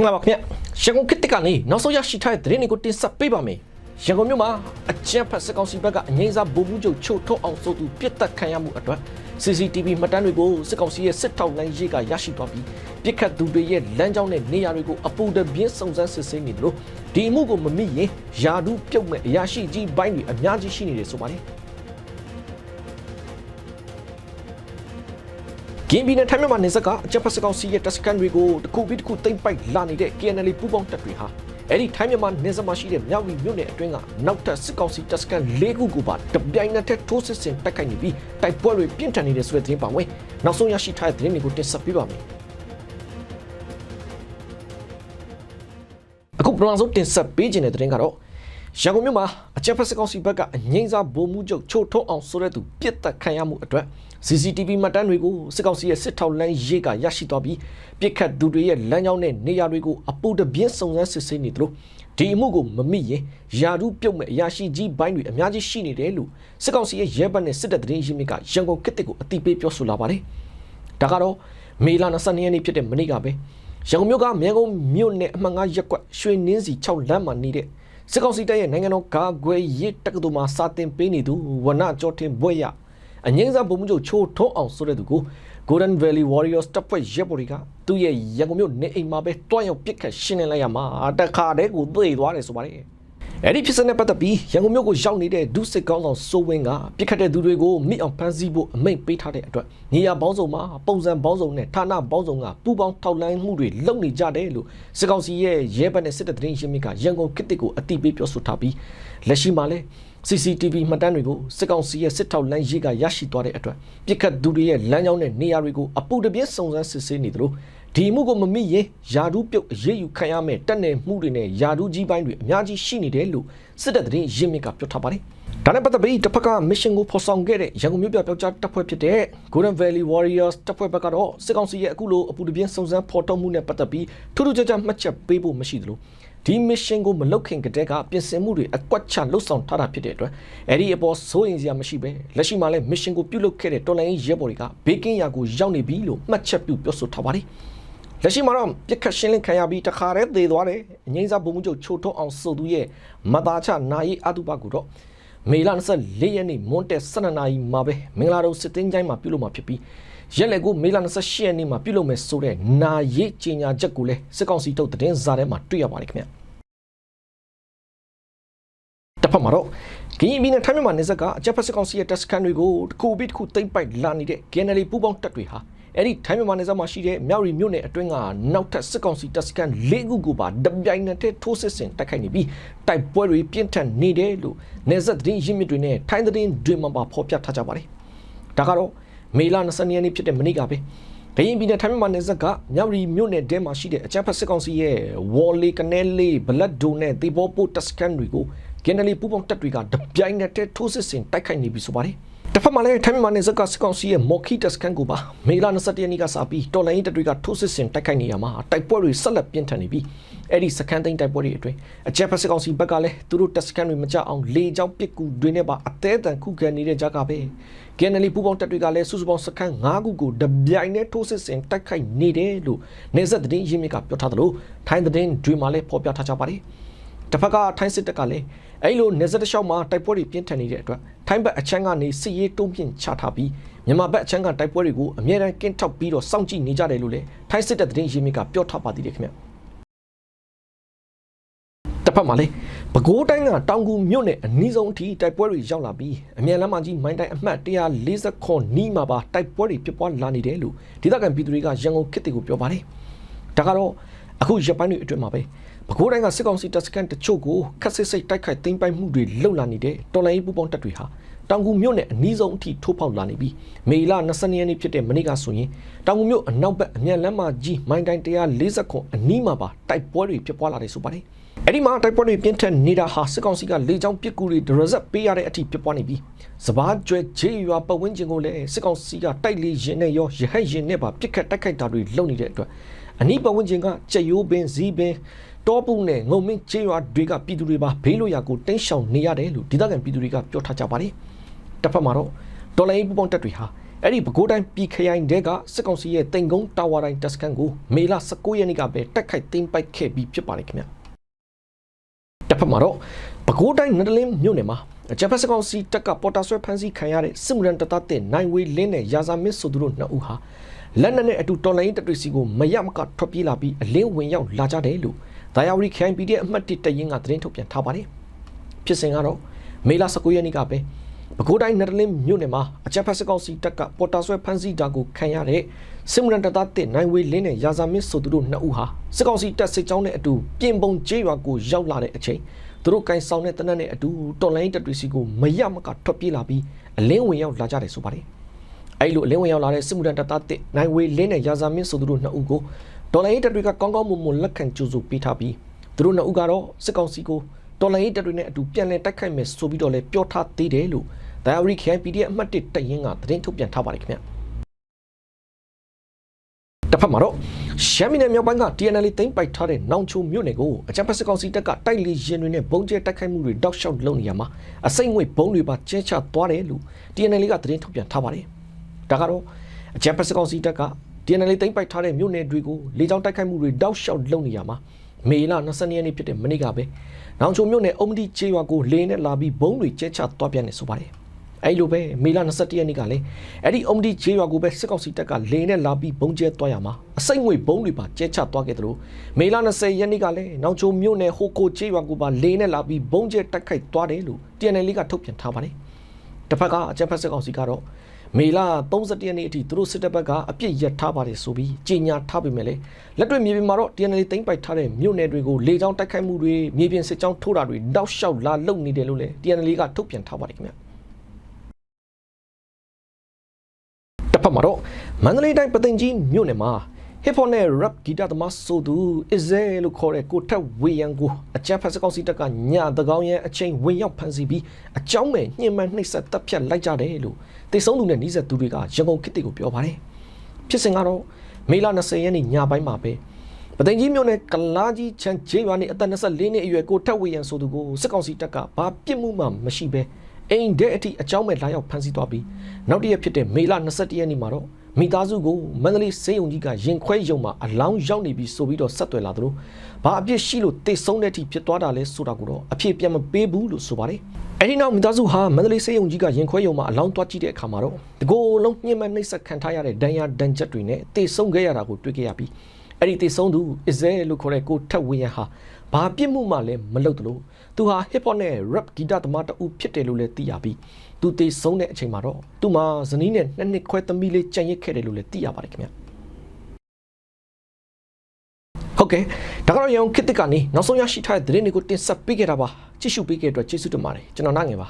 မင်္ဂလာပါခင်ဗျရန်ကုန်ခေတ်တစ်ကနေနောက်ဆုံးရရှိထားတဲ့သတင်းတွေကိုတင်ဆက်ပေးပါမယ်ရန်ကုန်မြို့မှာအကြမ်းဖက်စစ်ကောင်စီဘက်ကအငိမ့်စားဗိုလ်မှူးချုပ်ချုပ်ထုတ်အောင်ဆိုသူပြစ်တက်ခံရမှုအတွက် CCTV မှတ်တမ်းတွေကိုစစ်ကောင်စီရဲ့စစ်ထောက်လိုင်းရေးကရရှိသွားပြီးပြစ်ခတ်သူတွေရဲ့လမ်းကြောင်းနဲ့နေရာတွေကိုအပူတပြင်းစုံစမ်းစစ်ဆေးနေတယ်လို့ဒီအမှုကိုမမိရင်ယာဒူးပြုတ်မဲ့အရာရှိကြီးဘိုင်းတွေအများကြီးရှိနေတယ်ဆိုပါတယ် ကင်းဘီနဲ့ထိုင်းမြန်မာနယ်စပ်ကအကြပ်ဖက်စကောင်စီရဲ့တပ်စခန်းတွေကိုတစ်ခုပြီးတစ်ခုတိမ့်ပိုက်လာနေတဲ့ KNL ပူးပေါင်းတပ်တွေဟာအဲ့ဒီထိုင်းမြန်မာနယ်စပ်မှာရှိတဲ့မြောက်ရီမြို့နယ်အတွင်းကနောက်ထပ်စစ်ကောင်စီတပ်စခန်း၄ခုကိုပါတပြိုင်နက်တည်းထိုးစစ်ဆင်တိုက်ခိုက်နေပြီးတိုက်ပွဲတွေပြင်းထန်နေတဲ့ဆိုတဲ့သတင်းပါဝင်နောက်ဆုံးရရှိထားတဲ့သတင်းတွေကိုတင်ဆက်ပေးပါမယ်အခုပထမဆုံးတင်ဆက်ပေးခြင်းတဲ့သတင်းကတော့ရန်ကုန်မြို့မှာ အကြပ်ဖက်စကောင်စီဘက်ကအငိမ့်စားဗိုလ်မှူးချုပ်ချိုထုံးအောင်ဆိုတဲ့သူပြစ်တက်ခံရမှုအတွက် CCTV မှတ်တမ်းတွေကိုစစ်ကောင်စီရဲ့စစ်ထောက်လမ်းရေးကရရှိသွားပြီးပြစ်ခတ်သူတွေရဲ့လမ်းကြောင်းနဲ့နေရာတွေကိုအပူတပြင်းစုံစမ်းစစ်ဆေးနေသလိုဒီအမှုကိုမမိရင်ယာဒူးပြုတ်မဲ့အရာရှိကြီးဘိုင်းတွေအများကြီးရှိနေတယ်လို့စစ်ကောင်စီရဲ့ရဲဘက်နဲ့စစ်တပ်သတင်းရင်းမြစ်ကရန်ကုန်ခေတ်တစ်ကိုအတိပေးပြောဆိုလာပါတယ်။ဒါကတော့မေလ22ရက်နေ့ဖြစ်တဲ့မနေ့ကပဲရန်ကုန်မြို့ကမြန်ကုန်မြို့နယ်အမှတ်9ရပ်ကွက်ရွှေနင်းစီ6လမ်းမှာနေတဲ့ စစ်ကောင်စီတပ်ရဲ့နိုင်ငံတော်ကာကွယ်ရေးတက္ကသိုလ်မှာစာတင်ပေးနေသူဝနကျော်တင်ဘွဲ့ရအငိမ့်စားဗိုလ်မှူးချုပ်ချိုးထုံးအောင်ဆိုတဲ့သူကို Golden Valley Warriors တပ်ဖွဲ့ရဲဘော်တွေကသူ့ရဲ့ရန်ကုန်မြို့နေအိမ်မှာပဲတွားရောက်ပစ်ခတ်ရှင်းလင်းလိုက်ရမှာတခါတည်းကိုသိသွားတယ်ဆိုပါတယ် အဲ့ဒီဖြစ်စဉ်နဲ့ပတ်သက်ပြီးရန်ကုန်မြို့ကိုရောက်နေတဲ့ဒုစစ်ကောင်းဆောင်စိုးဝင်းကပြစ်ခတ်တဲ့သူတွေကိုမိအောင်ဖမ်းဆီးဖို့အမိန့်ပေးထားတဲ့အတွက်နေရာပေါင်းစုံမှာပုံစံပေါင်းစုံနဲ့ဌာနပေါင်းစုံကပူးပေါင်းထောက်လှမ်းမှုတွေလုပ်နေကြတယ်လို့စစ်ကောင်စီရဲ့ရဲဘက်နဲ့စစ်တပ်သတင်းရင်းမြစ်ကရန်ကုန်ခေတ်တစ်ကိုအတိပေးပြောဆိုထားပြီးလက်ရှိမှာလည်း CCTV မှတ်တမ်းတွေကိုစစ်ကောင်စီရဲ့စစ်ထောက်လမ်းရေးကရရှိသွားတဲ့အတွက်ပြစ်ခတ်သူတွေရဲ့လမ်းကြောင်းနဲ့နေရာတွေကိုအပူတပြင်းစုံစမ်းစစ်ဆေးနေသလိုဒီမှုကိုမမိရင်ယာဒူးပြုတ်အရေးယူခံရမယ်တက်နယ်မှုတွေနဲ့ယာဒူးကြီးပိုင်းတွေအများကြီးရှိနေတယ်လို့စစ်တပ်သတင်းရင်းမြစ်ကပြောထားပါတယ်။ ဒါနဲ့ပတ်သက်ပြီးတစ်ဖက်က mission ကိုဖော်ဆောင်ခဲ့တဲ့ရန်ကုန်မြို့ပြပျောက်ကြားတပ်ဖွဲ့ဖြစ်တဲ့ Golden Valley Warriors တပ်ဖွဲ့ဘက်ကတော့စစ်ကောင်စီရဲ့အခုလိုအပူတပြင်းစုံစမ်းဖော်ထုတ်မှုနဲ့ပတ်သက်ပြီးထူးထူးခြားခြားမှတ်ချက်ပေးဖို့မရှိသလိုဒီ mission ကိုမလုပ်ခင်ကတည်းကပြင်ဆင်မှုတွေအကွက်ချလှုပ်ဆောင်ထားတာဖြစ်တဲ့အတွက်အဲ့ဒီအပေါ်စိုးရင်စရာမရှိပဲလက်ရှိမှာလည်း mission ကိုပြုလုပ်ခဲ့တဲ့တော်လိုင်းရဲဘော်တွေကဘေးကင်းရာကိုရောက်နေပြီလို့မှတ်ချက်ပြုပြောဆိုထားပါတယ်လက်ရှိမှာတော့ပြစ်ခတ်ရှင်းလင်းခံရပြီးတခါတည်းသေသွားတယ်အငိမ့်စားဘုံမှုချုပ်ချိုးထုံးအောင်ဆိုသူရဲ့မသားချနာယီအတုပကိုတော့ မေလ24ရက်နေ့မွန်းတက်12နာရီမှာပဲမင်္ဂလာတော်စစ်တင်းကျိုင်းမှာပြုလုပ်မှာဖြစ်ပြီးရက်လက်ကိုမေလ28ရက်နေ့မှာပြုလုပ်မယ်ဆိုတဲ့နာရီကြီးညာချက်ကိုလည်းစစ်ကောင်စီထုတ်သတင်းစာထဲမှာတွေ့ရပါတယ်ခင်ဗျတစ်ဖက်မှာတော့ကရင်ပြည်နယ်ထိုင်းမြန်မာနယ်စပ်ကအကြပ်ဖက်စစ်ကောင်စီရဲ့တပ်စခန်းတွေကိုတစ်ခုပြီးတစ်ခုတိမ့်ပိုက်လာနေတဲ့ KNL ပူးပေါင်းတပ်တွေဟာ အဲ့ဒီထိုင်းမြန်မာနယ်စပ်မှာရှိတဲ့မြောက်ရီမြို့နယ်အတွင်းကနောက်ထပ်စစ်ကောင်စီတပ်စခန်း၄ခုကိုပါတပြိုင်နက်တည်းထိုးစစ်ဆင်တိုက်ခိုက်နေပြီးတိုက်ပွဲတွေပြင်းထန်နေတယ်လို့နယ်စပ်သတင်းရင်းမြစ်တွေနဲ့ထိုင်းသတင်းတွေမှာပါဖော်ပြထားကြပါတယ်ဒါကတော့မေလ22ရက်နေ့ဖြစ်တဲ့မနေ့ကပဲဒရင်ပြည်နယ်ထိုင်းမြန်မာနယ်စပ်ကမြောက်ရီမြို့နယ်တဲမှာရှိတဲ့အကြမ်းဖက်စစ်ကောင်စီရဲ့ဝေါ်လီကနေလေးဘလက်ဒိုနဲ့တေဘောပိုတပ်စခန်းတွေကိုကင်နယ်လီပူပေါင်းတပ်တွေကတပြိုင်နက်တည်းထိုးစစ်ဆင်တိုက်ခိုက်နေပြီဆိုပါတယ် တစ်ဖက်မှာလည်းထိုင်းမြန်မာနယ်စပ်ကစစ်ကောင်စီရဲ့မော်ခီတပ်စခန်းကိုပါမေလ21ရက်နေ့ကစပြီးတော်လိုင်းတပ်တွေကထိုးစစ်ဆင်တိုက်ခိုက်နေရမှာတိုက်ပွဲတွေဆက်လက်ပြင်းထန်နေပြီးအဲ့ဒီစခန်းသိမ်းတိုက်ပွဲတွေအတွင်းအကြမ်းဖက်စစ်ကောင်စီဘက်ကလည်းသူတို့တပ်စခန်းတွေမကြအောင်လေကြောင်းပစ်ကူတွေနဲ့ပါအသေးအံခုခံနေတဲ့ကြားကပဲကင်နယ်လီပူပေါင်းတပ်တွေကလည်းစုစုပေါင်းစခန်း9ခုကိုတပြိုင်တည်းထိုးစစ်ဆင်တိုက်ခိုက်နေတယ်လို့နေဆက်သတင်းရင်းမြစ်ကပြောထားသလိုထိုင်းသတင်းတွေမှာလည်းဖော်ပြထားကြပါတယ် တစ်ဖက်ကထိုင်းစစ်တပ်ကလည်းအဲ့လိုနေဆက်တစ်လျှောက်မှာတိုက်ပွဲတွေပြင်းထန်နေတဲ့အတွက်ထိုင်းဘက်အချမ်းကနေစစ်ရေးတုံးပြင်းချထားပြီးမြန်မာဘက်အချမ်းကတိုက်ပွဲတွေကိုအမြဲတမ်းကင်းထောက်ပြီးတော့စောင့်ကြည့်နေကြတယ်လို့လည်းထိုင်းစစ်တပ်သတင်းရင်းမြစ်ကပြောထားပါသေးတယ်ခင်ဗျတစ်ဖက်မှာလည်းပဲခူးတိုင်းကတောင်ကူမြို့နယ်အနီးဆုံးအထိတိုက်ပွဲတွေရောက်လာပြီးအမြန်လမ်းမကြီးမိုင်းတိုင်းအမှတ်140ခွန်နီးမှာပါတိုက်ပွဲတွေဖြစ်ပွားလာနေတယ်လို့ဒေသခံပြည်သူတွေကရန်ကုန်ခေတ်တွေကိုပြောပါတယ်ဒါကတော့အခုရပိုင်းတွေအတွင်းမှာပဲ ပဲခူးတိုင်းကစစ်ကောင်စီတပ်စခန်းတချို့ကိုခက်ဆစ်စိတ်တိုက်ခိုက်သိမ်းပိုက်မှုတွေလှုပ်လာနေတဲ့တော်လိုင်းပူပေါင်းတပ်တွေဟာတောင်ကူမြို့နယ်အနီးဆုံးအထိထိုးပေါက်လာနေပြီးမေလ22ရက်နေ့ဖြစ်တဲ့မနေ့ကဆိုရင်တောင်ကူမြို့အနောက်ဘက်အမြန်လမ်းမကြီးမိုင်းတိုင်း140ခွန်အနီးမှာပါတိုက်ပွဲတွေဖြစ်ပွားလာတယ်ဆိုပါတယ်အဲ့ဒီမှာတိုက်ပွဲတွေပြင်းထန်နေတာဟာစစ်ကောင်စီကလေကြောင်းပစ်ကူတွေဒရဇက်ပေးရတဲ့အထိဖြစ်ပွားနေပြီးစပားကျွဲဂျေးရွာပတ်ဝန်းကျင်ကိုလည်းစစ်ကောင်စီကတိုက်လေရင်နဲ့ရောရဟတ်ရင်နဲ့ပါပစ်ခတ်တိုက်ခိုက်တာတွေလုပ်နေတဲ့အတွက်အနီးပတ်ဝန်းကျင်ကကြက်ရိုးပင်ဇီးပင် တောပုနဲ့ငုံမင်းကျေးရွာတွေကပြည်သူတွေပါဘေးလို့ရာကိုတင်းရှောင်နေရတယ်လို့ဒေသခံပြည်သူတွေကပြောထားကြပါတယ်။တစ်ဖက်မှာတော့ဒေါ်လာရေးပူပေါင်းတက်တွေဟာအဲ့ဒီပဲခူးတိုင်းပြည်ခရိုင်တဲကစစ်ကောင်စီရဲ့တိန်ကုန်းတာဝါတိုင်းတပ်စခန်းကိုမေလ19ရက်နေ့ကပဲတက်ခိုက်သိမ်းပိုက်ခဲ့ပြီးဖြစ်ပါတယ်ခင်ဗျတစ်ဖက်မှာတော့ပဲခူးတိုင်းနန္ဒလင်းမြို့နယ်မှာဂျပန်စကောင်စီတပ်ကပေါ်တာဆွဲဖမ်းဆီးခံရတဲ့စစ်မှုရန်တပ်သားတဲ့နိုင်ဝေးလင်းနဲ့ရာဇာမစ်ဆိုသူတို့နှစ်ဦးဟာလက်နက်နဲ့အတူတော်လိုင်းတပ်တွေစီကိုမရမကထွက်ပြေးလာပြီးအလင်းဝင်ရောက်လာကြတယ်လို့ ဒါယာဝရီခိုင်ပီဒီအမှတ်1တရင်ကသတင်းထုတ်ပြန်ထားပါတယ်ဖြစ်စဉ်ကတော့မေလ19ရက်နေ့ကပဲပဲခူးတိုင်းနရလင်းမြို့နယ်မှာအကြမ်းဖက်စစ်ကောင်စီတပ်ကပေါ်တာဆွဲဖမ်းဆီးတာကိုခံရတဲ့စစ်မှုရန်တပ်သားတစ်နိုင်ဝေလင်းနဲ့ရာဇာမင်းဆိုသူတို့နှစ်ဦးဟာစစ်ကောင်စီတပ်စစ်ကြောင်းနဲ့အတူပြင်ပုံကျေးရွာကိုရောက်လာတဲ့အချိန်သူတို့ကန်ဆောင်တဲ့တနက်နဲ့အတူတော်လိုင်းတပ်တွေစီကိုမရမကထွက်ပြေးလာပြီးအလင်းဝင်ရောက်လာကြတယ်ဆိုပါတယ်။အဲ့လိုအလင်းဝင်ရောက်လာတဲ့စစ်မှုရန်တပ်သားတစ်နိုင်ဝေလင်းနဲ့ရာဇာမင်းဆိုသူတို့နှစ်ဦးကို တော်လိုင်းတပ်တွေကကောင်းကောင်းမွန်မွန်လက်ခံကြိုးစုပေးထားပြီးသူတို့နှစ်ဦးကတော့စစ်ကောင်စီကိုတော်လိုင်းတပ်တွေနဲ့အတူပြန်လည်တိုက်ခိုက်မယ်ဆိုပြီးတော့လည်းပြောထားသေးတယ်လို့ Diary KPD အမှတ်1တက်ရင်ကသတင်းထုတ်ပြန်ထားပါတယ်ခင်ဗျတစ်ဖက်မှာတော့ရှမ်းပြည်နယ်မြောက်ပိုင်းက TNL သိမ်းပိုက်ထားတဲ့နောင်ချိုမြို့နယ်ကိုအကြမ်းဖက်စစ်ကောင်စီတပ်ကတိုက်လီရင်တွေနဲ့ဘုံကျဲတိုက်ခိုက်မှုတွေတောက်လျှောက်လုပ်နေရမှာအစိမ့်ငွေဘုံတွေပါကျဲချသွားတယ်လို့ TNL ကသတင်းထုတ်ပြန်ထားပါတယ်ဒါကတော့အကြမ်းဖက်စစ်ကောင်စီတပ်က TNL သိမ်းပိုက်ထားတဲ့မြို့နယ်တွေကိုလေကြောင်းတိုက်ခိုက်မှုတွေတောက်လျှောက်လုပ်နေရမှာမေလ22ရက်နေ့ဖြစ်တဲ့မနေ့ကပဲနောင်ချိုမြို့နယ်အုံမတီချေရွာကိုလေနဲ့လာပြီးဘုံတွေကျဲချသွားပြန်နေဆိုပါတယ်အဲ့လိုပဲမေလ21ရက်နေ့ကလည်းအဲ့ဒီအုံဒီဂျေရွာကိုပဲစစ်ကောင်စီတပ်ကလေနဲ့လာပြီးဘုံကျဲသွားရမှာအစိမ့်ငွေဘုံတွေပါကျဲချသွားခဲ့တယ်လို့မေလ20ရက်နေ့ကလည်းနောင်ချိုမြို့နယ်ဟိုကိုဂျေရွာကိုပါလေနဲ့လာပြီးဘုံကျဲတိုက်ခိုက်သွားတယ်လို့ TNL ကထုတ်ပြန်ထားပါတယ်တစ်ဖက်ကအကြံဖက်စစ်ကောင်စီကတော့ မေလ31ရက်နေ့အထိသူတို့စစ်တပ်ဘက်ကအပြစ်ရထားပါတယ်ဆိုပြီးကြေညာထားပေမဲ့လည်းလက်တွေ့မြေပြင်မှာတော့ TNL သိမ်းပိုက်ထားတဲ့မြို့နယ်တွေကိုလေကြောင်းတိုက်ခိုက်မှုတွေမြေပြင်စစ်ကြောင်းထိုးတာတွေတောက်လျှောက်လာလုပ်နေတယ်လို့လည်း TNL ကထုတ်ပြန်ထားပါတယ်ခင်ဗျတစ်ဖက်မှာတော့မန္တလေးတိုင်းပသိမ်ကြီးမြို့နယ်မှာ hip hop နဲ့ rap ဂီတသမားဆိုသူ Izzy လို့ခေါ်တဲ့ကိုထက်ဝေယံကိုအကြမ်းဖက်စကောက်စီတက်ကညတကောင်းရဲ့အချိန်ဝင်ရောက်ဖမ်းဆီးပြီးအကြောင်းမဲ့ညှဉ်းပန်းနှိပ်စက်တပ်ဖြတ်လိုက်ကြတယ်လို့တေဆုံးသူနဲ့နှိစက်သူတွေကရန်ကုန်ခေတ်တွေကိုပြောပါတယ်ဖြစ်စဉ်ကတော့မေလ20ရက်နေ့ညပိုင်းမှာပဲပသိမ်ကြီးမြို့နယ်ကလာကြီးချန်ဂျေးရွာနေအသက်24နှစ်အရွယ်ကိုထက်ဝေယံဆိုသူကိုစစ်ကောင်စီတပ်ကဘာပြစ်မှုမှမရှိဘဲအိမ်တဲ့အထိအကြောင်းမဲ့လာရောက်ဖမ်းဆီးသွားပြီးနောက်တစ်ရက်ဖြစ်တဲ့မေလ21ရက်နေ့မှာတော့ မိသားစုကိုမန္တလေးစေယုံကြီးကရင်ခွဲယုံမှာအလောင်းရောက်နေပြီဆိုပြီးတော့ဆက်သွယ်လာသလိုဘာအပြစ်ရှိလို့တိတ်ဆုံးတဲ့အထိဖြစ်သွားတာလဲဆိုတာကိုတော့အဖြစ်ပြန်မပေးဘူးလို့ဆိုပါတယ်အဲ့ဒီနောက်မိသားစုဟာမန္တလေးစေယုံကြီးကရင်ခွဲယုံမှာအလောင်းသွားကြည့်တဲ့အခါမှာတော့တကိုယ်လုံးညှဉ်းပန်းနှိပ်စက်ခံထားရတဲ့ဒဏ်ရာဒဏ်ချက်တွေနဲ့တိတ်ဆုံးခဲ့ရတာကိုတွေ့ခဲ့ရပြီး အဲ့ဒီတိတ်ဆုံးသူအစ္စရေးလို့ခေါ်တဲ့ကိုထက်ဝင်းရဟာဘာပြစ်မှုမှလည်းမလုပ်သလိုသူဟာ hip hop နဲ့ rap ဂီတသမားတဦးဖြစ်တယ်လို့လည်းသိရပြီးသူတေဆုံးတဲ့အချိန်မှာတော့သူ့မှာဇနီးနဲ့နှစ်နှစ်ခွဲသမီးလေးကြံရစ်ခဲ့တယ်လို့လည်းသိရပါတယ်ခင်ဗျဟုတ်ကဲ့ဒါကတော့ရောင်ခစ်တစ်ကနေနောက်ဆုံးရရှိထားတဲ့သတင်းတွေကိုတင်ဆက်ပေးခဲ့တာပါကြည့်ရှုပေးခဲ့တဲ့အတွက်ကျေးဇူးတင်ပါတယ်ကျွန်တော်နိုင်ငယ်ပါ